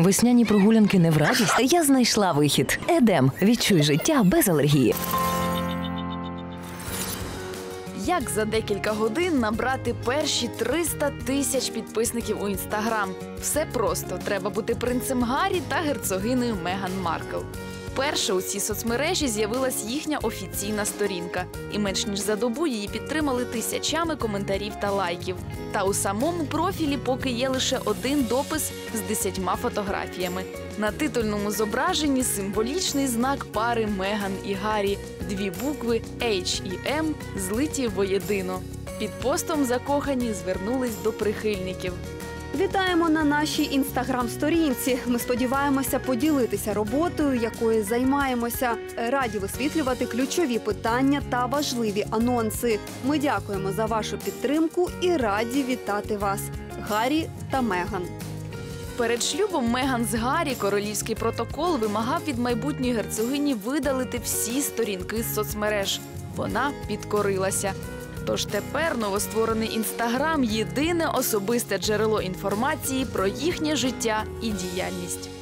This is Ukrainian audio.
Весняні прогулянки не в радість. Я знайшла вихід. Едем. Відчуй життя без алергії. Як за декілька годин набрати перші 300 тисяч підписників у інстаграм? Все просто треба бути принцем Гаррі та герцогинею Меган Маркл. Перше у цій соцмережі з'явилась їхня офіційна сторінка, і менш ніж за добу її підтримали тисячами коментарів та лайків. Та у самому профілі поки є лише один допис з десятьма фотографіями. На титульному зображенні символічний знак пари Меган і Гаррі, дві букви H і M злиті воєдино. Під постом закохані звернулись до прихильників. Вітаємо на нашій інстаграм-сторінці. Ми сподіваємося поділитися роботою, якою займаємося. Раді висвітлювати ключові питання та важливі анонси. Ми дякуємо за вашу підтримку і раді вітати вас, Гаррі та Меган. Перед шлюбом Меган з Гаррі королівський протокол вимагав від майбутньої герцогині видалити всі сторінки з соцмереж. Вона підкорилася. Тож тепер новостворений інстаграм єдине особисте джерело інформації про їхнє життя і діяльність.